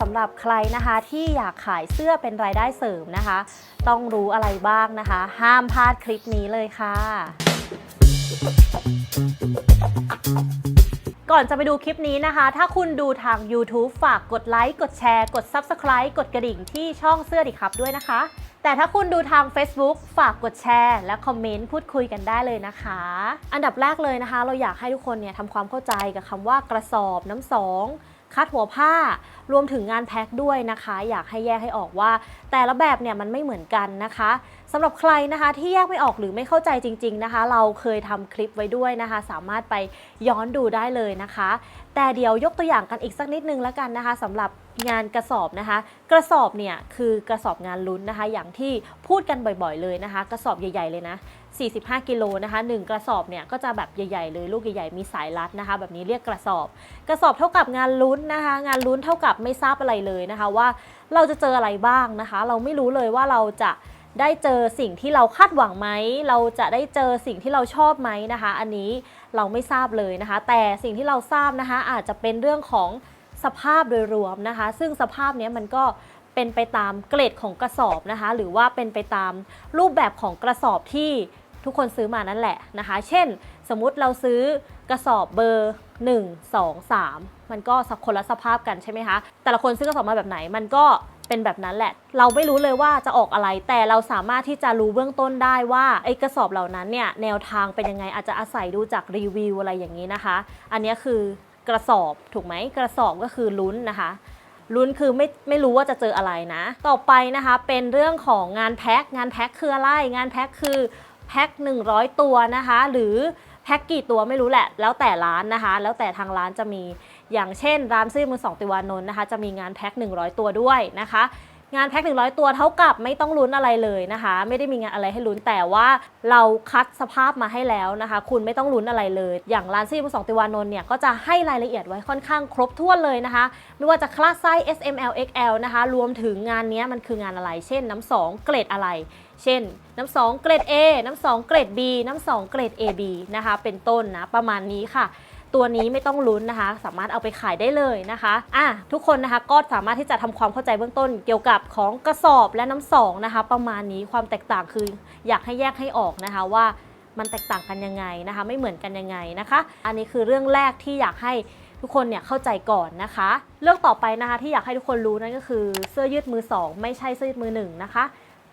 สำหรับใครนะคะที่อยากขายเสื้อเป็นรายได้เสริมนะคะ ต้องรู้อะไรบ้างนะคะ ห้ามพลาดคลิปนี้เลยค่ะ ก่อนจะไปดูคลิปนี้นะคะ ถ้าคุณดูทาง YouTube ฝากกดไลค์กดแชร์ กด Subscribe กดกระดิ่งที่ช่องเสื้อดิครับด้วยนะคะ แต่ถ้าคุณดูทาง Facebook ฝากกดแชร์ และคอมเมนต์พูดคุยกันได้เลยนะคะ อันดับแรกเลยนะคะ เราอยากให้ทุกคนเนี่ยทำความเข้าใจกับคำว่ากระสอบน้ำสอง คัดหัวผ้ารวมถึงงานแพ็คด้วยนะคะ อยากให้แยกให้ออกว่า แต่ละแบบเนี่ยมันไม่เหมือนกันนะคะำหรับใครนะคะที่แยกไม่ออกหรือไม่เข้าใจจริง ๆนะคะ เราเคยทำคลิปไว้ด้วยนะคะ สามารถไปย้อนดูได้เลยนะคะ แต่เดี๋ยวยกตัวอย่างกันอีกสักนิดนึงแล้วกันนะคะสำหรับงานกระสอบนะคะ กระสอบเนี่ยคือกระสอบงานลุ้นนะคะ อย่างที่พูดกันบ่อยๆเลยนะคะ กระสอบใหญ่ๆเลยนะ 45 กิโลนะคะหนึ่งกระสอบเนี่ยก็จะแบบใหญ่ๆเลยลูกใหญ่ๆมีสายรัดนะคะ แบบนี้เรียกกระสอบ กระสอบเท่ากับงานลุ้นนะคะ งานลุ้นเท่ากับไม่ทราบอะไรเลยนะคะว่าเราจะเจออะไรบ้างนะคะ เราไม่รู้เลยว่าเราจะ ได้เจอสิ่งที่เราคาดหวังไหม เราจะได้เจอสิ่งที่เราชอบไหมนะคะ อันนี้เราไม่ทราบเลยนะคะ แต่สิ่งที่เราทราบนะคะอาจจะเป็นเรื่องของสภาพโดยรวมนะคะ ซึ่งสภาพนี้มันก็เป็นไปตามเกรดของกระสอบนะคะ หรือว่าเป็นไปตามรูปแบบของกระสอบที่ทุกคนซื้อมานั่นแหละนะคะ เช่น สมมุติเราซื้อกระสอบเบอร์ 1 2 3 มันก็สักคนละสภาพกันใช่ไหมคะ แต่ละคนซื้อกระสอบมาแบบไหนมันก็ เป็นแบบนั้นแหละ เราไม่รู้เลยว่าจะออกอะไร แต่เราสามารถที่จะรู้เบื้องต้นได้ว่าไอ้กระสอบเหล่านั้นเนี่ยแนวทางเป็นยังไงอาจจะอาศัยดูจากรีวิวอะไรอย่างนี้นะคะ อันนี้คือกระสอบถูกไหมกระสอบก็คือลุ้นนะคะลุ้นคือไม่ไม่รู้ว่าจะเจออะไรนะ ต่อไปนะคะเป็นเรื่องของงานแพ็คงานแพ็คคืออะไร งานแพ็คคือแพ็ค100 ตัวนะคะ หรือแพ็คกี่ตัวไม่รู้แหละ แล้วแต่ร้านนะคะ แล้วแต่ทางร้านจะมี อย่างเช่น ร้านซื้อมือสองติวานนท์นะคะ จะมีงานแพ็ค 100 ตัวด้วยนะคะ งานแพ็ค 100 ตัวเท่ากับไม่ต้องลุ้นอะไรเลยนะคะ ไม่ได้มีงานอะไรให้ลุ้นแต่ว่าเราคัดสภาพมาให้แล้วนะคะ คุณไม่ต้องลุ้นอะไรเลย อย่างร้านซีมือสองติวานนท์เนี่ยก็จะให้รายละเอียดไว้ค่อนข้างครบถ้วนเลยนะคะ ไม่ว่าจะคลาสไซส์ S M L X L นะคะ รวมถึงงานนี้มันคืองานอะไร เช่นน้ำสองเกรดอะไรเช่น น้ำสองเกรด A น้ำสองเกรด B น้ำสองเกรด AB นะคะ เป็นต้นนะ ประมาณนี้ค่ะ ตัวนี้ไม่ต้องลุ้นนะคะ สามารถเอาไปขายได้เลยนะคะอะทุกคนนะคะก็สามารถที่จะทำความเข้าใจเบื้องต้น เกี่ยวกับของกระสอบและน้ำสองนะคะ ประมาณนี้ความแตกต่างคือ อยากให้แยกให้ออกนะคะว่ามันแตกต่างกันยังไงนะคะ ไม่เหมือนกันยังไงนะคะ อันนี้คือเรื่องแรกที่อยากให้ทุกคนเนี่ยเข้าใจก่อนนะคะ เรื่องต่อไปนะคะที่อยากให้ทุกคนรู้นั่นก็คือเสื้อยืดมือสองไม่ใช่เสื้อยืดมือหนึ่งนะคะ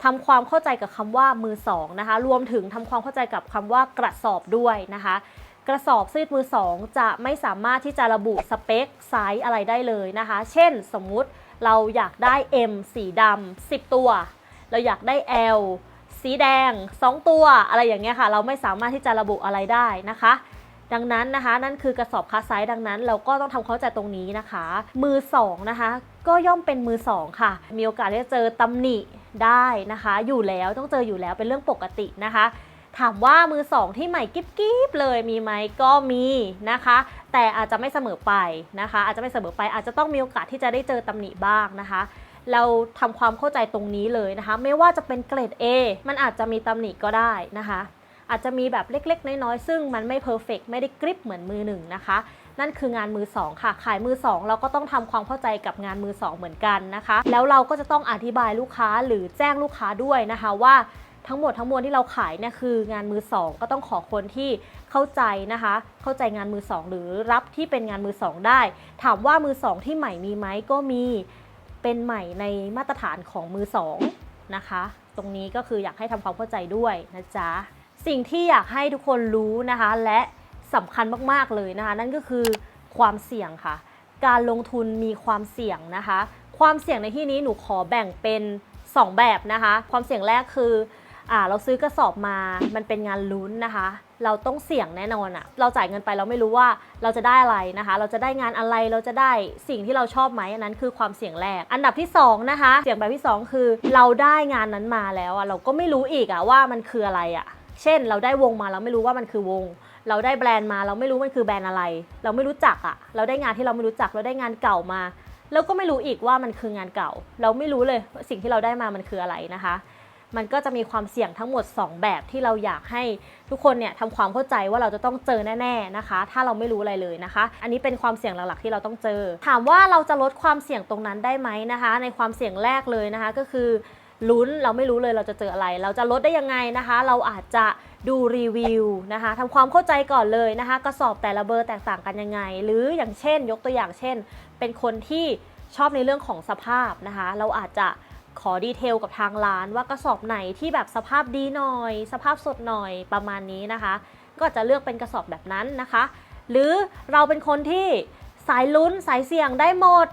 ทำความเข้าใจกับคำว่ามือสองนะคะ รวมถึงทำความเข้าใจกับคำว่ากระสอบด้วยนะคะ กระสอบซีดมือสองจะไม่สามารถที่จะระบุสเปคไซส์อะไรได้เลยนะคะ เช่นสมมุติเราอยากได้ M สีดำ10 ตัว เราอยากได้ L สีแดง 2 ตัว อะไรอย่างเงี้ยค่ะ เราไม่สามารถที่จะระบุอะไรได้นะคะ ดังนั้นนะคะ นั่นคือกระสอบคัสไซส์ดังนั้น เราก็ต้องทำความเข้าใจตรงนี้นะคะ มือสองนะคะ ก็ย่อมเป็นมือสองค่ะ มีโอกาสที่จะเจอตำหนิได้นะคะ อยู่แล้วต้องเจออยู่แล้วเป็นเรื่องปกตินะคะ ถามว่ามือสองที่ใหม่กิ๊บกิ๊บเลยมีไหมก็มีนะคะ แต่อาจจะไม่เสมอไปนะคะ อาจจะไม่เสมอไปอาจจะต้องมีโอกาสที่จะได้เจอตำหนิบ้างนะคะ เราทำความเข้าใจตรงนี้เลยนะคะ ไม่ว่าจะเป็นเกรด A มันอาจจะมีตำหนิก็ได้นะคะอาจจะมีแบบเล็กๆ น้อยๆ ซึ่งมันไม่เพอร์เฟกไม่ได้กริปเหมือนมือหนึ่งนะคะ นั่นคืองานมือสองค่ะ ขายมือสองเราก็ต้องทำความเข้าใจกับงานมือสองเหมือนกันนะคะ แล้วเราก็จะต้องอธิบายลูกค้าหรือแจ้งลูกค้าด้วยนะคะว่า ทั้งหมดทั้งมวลที่เราขายเนี่ยคืองานมือสองก็ต้องขอคนที่เข้าใจนะคะ เข้าใจงานมือสองหรือรับที่เป็นงานมือสองได้ ถามว่ามือสองที่ใหม่มีไหมก็มีเป็นใหม่ในมาตรฐานของมือสองนะคะ ตรงนี้ก็คืออยากให้ทำความเข้าใจด้วยนะจ๊ะสิ่งที่อยากให้ทุกคนรู้นะคะ และสำคัญมากๆเลยนะคะ นั่นก็คือความเสี่ยงค่ะ การลงทุนมีความเสี่ยงนะคะ ความเสี่ยงในที่นี้หนูขอแบ่งเป็น 2 แบบนะคะ ความเสี่ยงแรกคือ อ่าเราซื้อกระสอบมามันเป็นงานลุ้นนะคะ เราต้องเสี่ยงแน่นอนอะเราจ่ายเงินไปเราไม่รู้ว่าเราจะได้อะไรนะคะ เราจะได้งานอะไรเราจะได้สิ่งที่เราชอบไหมอันนั้นคือความเสี่ยงแรก อันดับที่สองนะคะ เสี่ยงแบบที่สองคือ เราได้งานนั้นมาแล้วอะเราก็ไม่รู้อีกอะว่ามันคืออะไรอะเช่น เราได้วงมาเราไม่รู้ว่ามันคือวงเราได้แบรนด์มาเราไม่รู้มันคือแบรนด์อะไร เราไม่รู้จักอะ่ะ เราได้งานที่เราไม่รู้จักเราได้งานเก่ามาเราก็ไม่รู้อีกว่ามันคืองานเก่า เราไม่รู้เลยว่าสิ่งที่เราได้มามันคืออะไรนะคะ มันก็จะมีความเสี่ยงทั้งหมด 2 แบบที่เราอยากให้ทุกคนเนี่ยทำความเข้าใจว่าเราจะต้องเจอแน่ๆนะคะ ถ้าเราไม่รู้อะไรเลยนะคะ อันนี้เป็นความเสี่ยงหลักๆที่เราต้องเจอ ถามว่าเราจะลดความเสี่ยงตรงนั้นได้ไหมนะคะ ในความเสี่ยงแรกเลยนะคะก็คือลุ้นเราไม่รู้เลยเราจะเจออะไร เราจะลดได้ยังไงนะคะ เราอาจจะดูรีวิวนะคะทำความเข้าใจก่อนเลยนะคะ กระสอบแต่ละเบอร์แตกต่างกันยังไง หรืออย่างเช่น ยกตัวอย่างเช่น เป็นคนที่ชอบในเรื่องของสภาพนะคะ เราอาจจะ ขอดีเทลกับทางร้านว่ากระสอบไหนที่แบบสภาพดีหน่อย สภาพสดหน่อยประมาณนี้นะคะ ก็จะเลือกเป็นกระสอบแบบนั้นนะคะ หรือเราเป็นคนที่สายลุ้นสายเสี่ยงได้หมด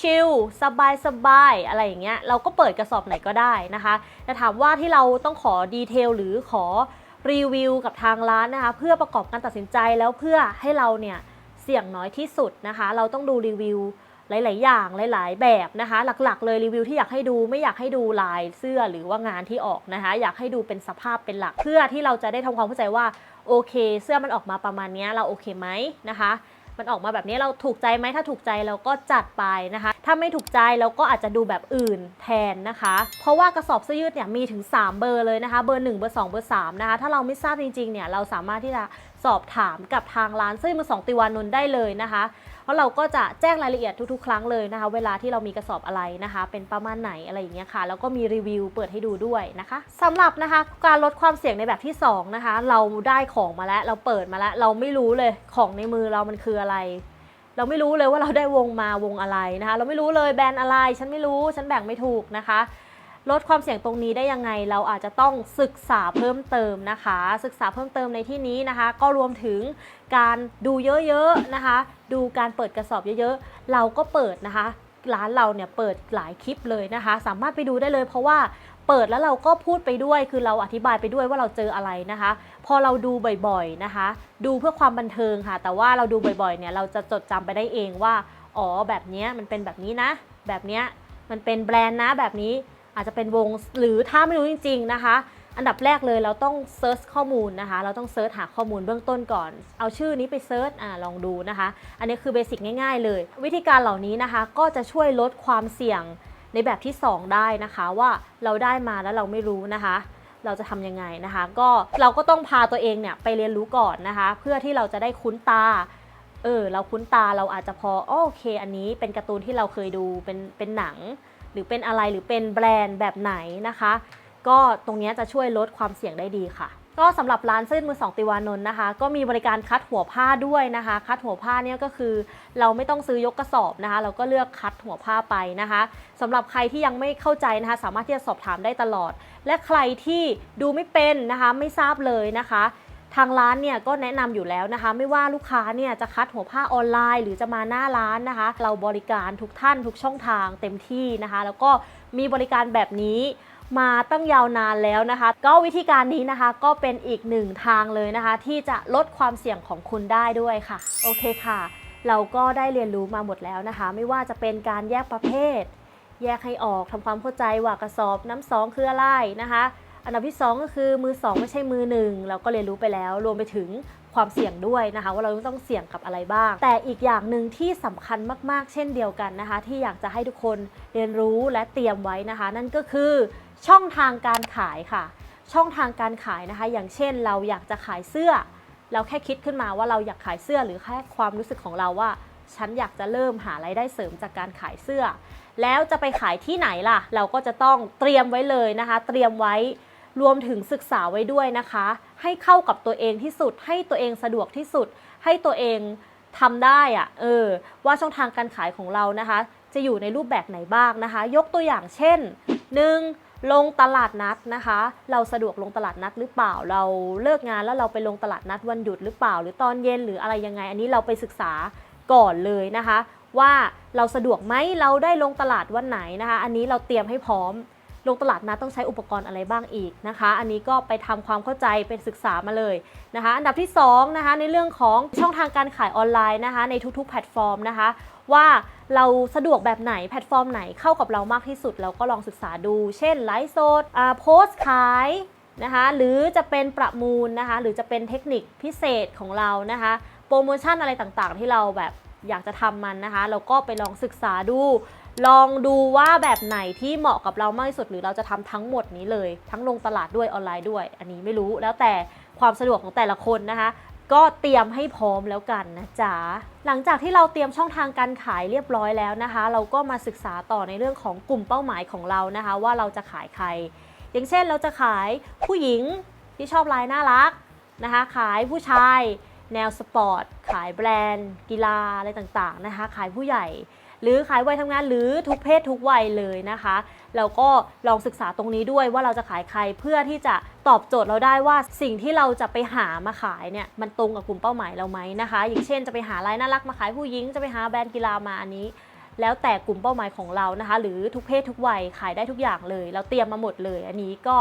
ชิลๆสบายๆอะไรอย่างเงี้ยเราก็เปิดกระสอบไหนก็ได้นะคะแต่ถามว่าที่เราต้องขอดีเทลหรือขอรีวิวกับทางร้านนะคะเพื่อประกอบการตัดสินใจแล้วเพื่อให้เราเนี่ยเสี่ยงน้อยที่สุดนะคะ เราต้องดูรีวิว หลาย ๆ อย่างหลาย ๆ แบบนะคะ หลัก ๆ เลยรีวิวที่อยากให้ดูไม่อยากให้ดูลายเสื้อหรือว่างานที่ออกนะคะ อยากให้ดูเป็นสภาพเป็นหลัก เพื่อที่เราจะได้ทำความเข้าใจว่าโอเค เสื้อมันออกมาประมาณนี้เราโอเคไหมนะคะมันออกมาแบบนี้เราถูกใจไหมถ้าถูกใจเราก็จัดไปนะคะ ถ้าไม่ถูกใจเราก็อาจจะดูแบบอื่นแทนนะคะ เพราะว่ากระสอบเสื้อยืดเนี่ยมีถึง 3 เบอร์เลยนะคะ เบอร์ 1 เบอร์ 2 เบอร์3นะคะถ้าเราไม่ทราบจริงๆเนี่ยเราสามารถที่จะสอบถามกับทางร้านเสื้อมือสองติวานนท์ได้เลยนะคะเพราะเราก็จะแจ้งรายละเอียดทุกๆ ครั้งเลยนะคะ เวลาที่เรามีกระสอบอะไรนะคะ เป็นประมาณไหนอะไรอย่างเงี้ยค่ะ แล้วก็มีรีวิวเปิดให้ดูด้วยนะคะสำหรับนะคะการลดความเสี่ยงในแบบที่สองนะคะ เราได้ของมาแล้วเราเปิดมาแล้ว เราไม่รู้เลยของในมือเรามันคืออะไร เราไม่รู้เลยว่าเราได้วงมาวงอะไรนะคะ เราไม่รู้เลยแบรนด์อะไร ฉันไม่รู้ฉันแบ่งไม่ถูกนะคะ ลดความเสี่ยงตรงนี้ได้ยังไง เราอาจจะต้องศึกษาเพิ่มเติมนะคะ ศึกษาเพิ่มเติมในที่นี้นะคะ ก็รวมถึงการดูเยอะๆนะคะ ดูการเปิดกระสอบเยอะๆ เราก็เปิดนะคะ ร้านเราเนี่ยเปิดหลายคลิปเลยนะคะ สามารถไปดูได้เลยเพราะว่าเปิดแล้วเราก็พูดไปด้วยคือเราอธิบายไปด้วยว่าเราเจออะไรนะคะ พอเราดูบ่อยๆนะคะ ดูเพื่อความบันเทิงค่ะ แต่ว่าเราดูบ่อยๆเนี่ยเราจะจดจำไปได้เองว่าอ๋อแบบนี้มันเป็นแบบนี้นะ แบบนี้มันเป็นแบรนด์นะแบบนี้ อาจจะเป็นวงหรือถ้าไม่รู้จริง ๆนะคะ อันดับแรกเลยเราต้องเซิร์ชข้อมูลนะคะ เราต้องเซิร์ชหาข้อมูลเบื้องต้นก่อน เอาชื่อนี้ไปเซิร์ชอ่าลองดูนะคะ อันนี้คือเบสิกง่ายๆเลย วิธีการเหล่านี้นะคะ ก็จะช่วยลดความเสี่ยงในแบบที่ 2 ได้นะคะว่าเราได้มาแล้วเราไม่รู้นะคะ เราจะทำยังไงนะคะ ก็เราก็ต้องพาตัวเองเนี่ยไปเรียนรู้ก่อนนะคะ เพื่อที่เราจะได้คุ้นตาเออเราคุ้นตาเราอาจจะพออ้อโอเค อันนี้เป็นการ์ตูนที่เราเคยดูเป็นเป็นหนัง หรือเป็นอะไรหรือเป็นแบรนด์แบบไหนนะคะ ก็ตรงนี้จะช่วยลดความเสี่ยงได้ดีค่ะ ก็สำหรับร้านเส้นมือสองติวานนท์นะคะ ก็มีบริการคัดหัวผ้าด้วยนะคะ คัดหัวผ้าเนี่ยก็คือ เราไม่ต้องซื้อยกกระสอบนะคะ เราก็เลือกคัดหัวผ้าไปนะคะสำหรับใครที่ยังไม่เข้าใจนะคะ สามารถที่จะสอบถามได้ตลอด และใครที่ดูไม่เป็นนะคะ ไม่ทราบเลยนะคะ ทางร้านเนี่ยก็แนะนำอยู่แล้วนะคะ ไม่ว่าลูกค้าเนี่ยจะคัดหัวผ้าออนไลน์ หรือจะมาหน้าร้านนะคะ เราบริการทุกท่านทุกช่องทางเต็มที่นะคะ แล้วก็มีบริการแบบนี้มาตั้งยาวนานแล้วนะคะ ก็วิธีการนี้นะคะก็เป็นอีกหนึ่งทางเลยนะคะ ที่จะลดความเสี่ยงของคุณได้ด้วยค่ะ โอเคค่ะ เราก็ได้เรียนรู้มาหมดแล้วนะคะ ไม่ว่าจะเป็นการแยกประเภท แยกให้ออกทำความเข้าใจว่ากระสอบน้ำสองคืออะไรนะคะ อันดับที่ 2 ก็คือมือ 2 ไม่ใช่มือ 1 เราก็เรียนรู้ไปแล้ว รวมไปถึงความเสี่ยงด้วยนะคะ ว่าเราต้องเสี่ยงกับอะไรบ้าง แต่อีกอย่างหนึ่งที่สำคัญมาก ๆ เช่นเดียวกันนะคะ ที่อยากจะให้ทุกคนเรียนรู้และเตรียมไว้นะคะ นั่นก็คือช่องทางการขายค่ะ ช่องทางการขายนะคะ อย่างเช่นเราอยากจะขายเสื้อ เราแค่คิดขึ้นมาว่าเราอยากขายเสื้อหรือแค่ความรู้สึกของเราว่าฉันอยากจะเริ่มหารายได้เสริมจากการขายเสื้อ แล้วจะไปขายที่ไหนล่ะ เราก็จะต้องเตรียมไว้เลยนะคะ เตรียมไว้ รวมถึงศึกษาไว้ด้วยนะคะ ให้เข้ากับตัวเองที่สุด ให้ตัวเองสะดวกที่สุด ให้ตัวเองทำได้อะเออ ว่าช่องทางการขายของเรานะคะ จะอยู่ในรูปแบบไหนบ้างนะคะ ยกตัวอย่างเช่น 1. ลงตลาดนัดนะคะ เราสะดวกลงตลาดนัดหรือเปล่า เราเลิกงานแล้วเราไปลงตลาดนัดวันหยุดหรือเปล่า หรือตอนเย็นหรืออะไรยังไง อันนี้เราไปศึกษาก่อนเลยนะคะ ว่าเราสะดวกไหมเราได้ลงตลาดวันไหนนะคะ อันนี้เราเตรียมให้พร้อม ลงตลาดนัดต้องใช้อุปกรณ์อะไรบ้างอีกนะคะ อันนี้ก็ไปทำความเข้าใจไปศึกษามาเลยนะคะ อันดับที่2นะคะในเรื่องของช่องทางการขายออนไลน์นะคะในทุกๆ แพลตฟอร์มนะคะว่าเราสะดวกแบบไหนแพลตฟอร์มไหนเข้ากับเรามากที่สุด เราก็ลองศึกษาดู เช่นไลฟ์สดโพสขายนะคะหรือจะเป็นประมูลนะคะหรือจะเป็นเทคนิคพิเศษของเรานะคะโปรโมชั่นอะไรต่างๆ ที่เราแบบอยากจะทำมันนะคะ เราก็ไปลองศึกษาดู ลองดูว่าแบบไหนที่เหมาะกับเรามากที่สุดหรือเราจะทำทั้งหมดนี้เลย ทั้งลงตลาดด้วยออนไลน์ด้วย อันนี้ไม่รู้แล้วแต่ความสะดวกของแต่ละคนนะคะ ก็เตรียมให้พร้อมแล้วกันนะจ๊ะหลังจากที่เราเตรียมช่องทางการขายเรียบร้อยแล้วนะคะ เราก็มาศึกษาต่อในเรื่องของกลุ่มเป้าหมายของเรานะคะ ว่าเราจะขายใคร อย่างเช่นเราจะขายผู้หญิงที่ชอบลายน่ารักนะคะ ขายผู้ชาย แนวสปอร์ตขายแบรนด์ กีฬาอะไรต่างๆนะคะ ขายผู้ใหญ่ หรือขายวัยทำงานหรือทุกเพศทุกวัยเลยนะคะเราก็ลองศึกษาตรงนี้ด้วยว่าเราจะขายใครเพื่อที่จะตอบโจทย์เราได้ว่าสิ่งที่เราจะไปหามาขายเนี่ยมันตรงกับกลุ่มเป้าหมายเราไหมนะคะ อย่างเช่นจะไปหาลายน่ารักมาขายผู้หญิงจะไปหาแบรนด์กีฬามาอันนี้ แล้วแต่กลุ่มเป้าหมายของเรานะคะ หรือทุกเพศทุกวัยขายได้ทุกอย่างเลย เราเตรียมมาหมดเลย อันนี้ก็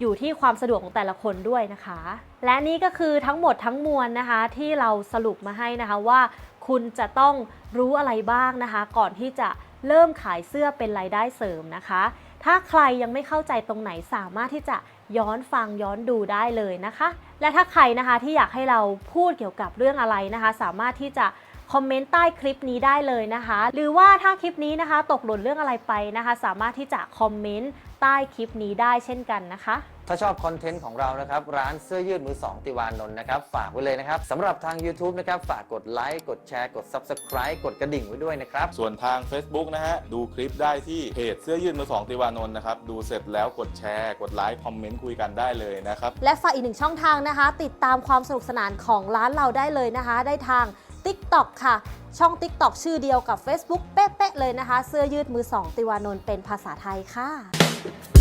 อยู่ที่ความสะดวกของแต่ละคนด้วยนะคะ และนี่ก็คือทั้งหมดทั้งมวลนะคะ ที่เราสรุปมาให้นะคะว่า คุณจะต้องรู้อะไรบ้างนะคะ ก่อนที่จะเริ่มขายเสื้อเป็นรายได้เสริมนะคะ ถ้าใครยังไม่เข้าใจตรงไหนสามารถที่จะย้อนฟังย้อนดูได้เลยนะคะ และถ้าใครนะคะที่อยากให้เราพูดเกี่ยวกับเรื่องอะไรนะคะ สามารถที่จะคอมเมนต์ใต้คลิปนี้ได้เลยนะคะ หรือว่าถ้าคลิปนี้นะคะ ตกหล่นเรื่องอะไรไปนะคะ สามารถที่จะคอมเมนต์ใต้คลิปนี้ได้เช่นกันนะคะ ถ้าชอบคอนเทนต์ของเรานะครับ ร้านเสื้อยืดมือ 2 ติวานนท์นะครับ ฝากไว้เลยนะครับสำหรับทาง YouTube นะครับ ฝากกดไลค์กดแชร์กด Subscribe กดกระดิ่งไว้ด้วยนะครับ ส่วนทาง Facebook นะฮะ ดูคลิปได้ที่เพจเสื้อยืดมือสองติวานนท์นะครับ ดูเสร็จแล้วกดแชร์ กดไลค์คอมเมนต์คุยกันได้เลยนะครับ และฝากอีกหนึ่งช่องทางนะคะ ติดตามความสนุกสนานของร้านเราได้เลยนะคะ ได้ทาง TikTok ค่ะ ช่อง TikTok ชื่อเดียวกับ Facebook เป๊ะๆเลยนะคะ เสื้อยืดมือ 2 ติวานนท์เป็นภาษาไทยค่ะ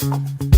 Thank you.